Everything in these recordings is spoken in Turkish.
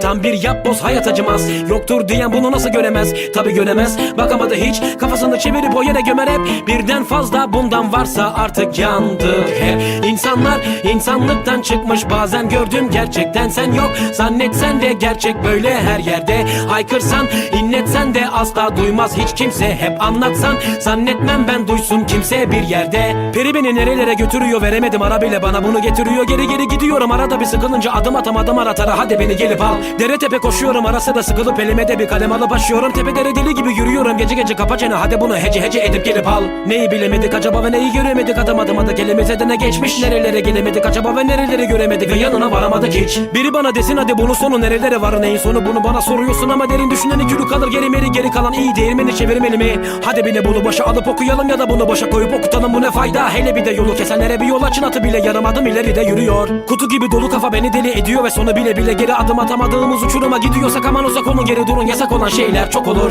Tam bir yapboz hayat acımaz. Yoktur diyen bunu nasıl göremez? Tabi göremez. Bakamadı hiç. Kafasını çevirip o yere gömer hep. Birden fazla bundan varsa artık yandık hep. İnsanlar insanlıktan çıkmış. Bazen gördüm gerçekten sen yok. Zannetsen de gerçek böyle her yerde. Haykırsan inletsen de asla duymaz. Hiç kimse Hep anlatsan. Zannetmem ben duysun kimse bir yerde. Peri beni nerelere götürüyor veremedim. Ara bile bana bunu getiriyor. Geri geri gidiyorum. Arada bir sıkılınca adım atamadım aratara. Hadi beni gelip al Dere tepe koşuyorum ara sıra sıkılıp elime de bir kalem alıp başlıyorum. Tepe dere deli gibi yürüyorum gece gece kapa çene. Hadi bunu hece hece edip gelip al. Neyi bilemedik acaba ve neyi göremedik? Adım adım adı kelimize de ne geçmiş. Nerelere gelemedik acaba ve nereleri göremedik? Ve yanına varamadık hiç. Biri bana desin hadi bunun sonu nerelere var? Neyin sonu? Bunu bana soruyorsun ama derin düşünen iki kalır. Geri meri geri kalan iyi değirmeni çevirmeli mi? Hadi beni bunu başa alıp okuyalım ya da bunu başa koyup okutalım. Bu ne fayda? Hele bir de yolu kesenlere bir yol açın. Atı bile yarım adım ileride yürüyor. Kutu gibi dolu kafa beni deli ediyor ve sonu bile bile geri adım atamadığımız uçuruma gidiyorsak aman uzak olun geri durun. Yasak olan şeyler çok olur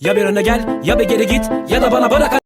Ya bir öne gel ya bir geri git ya da bana bırak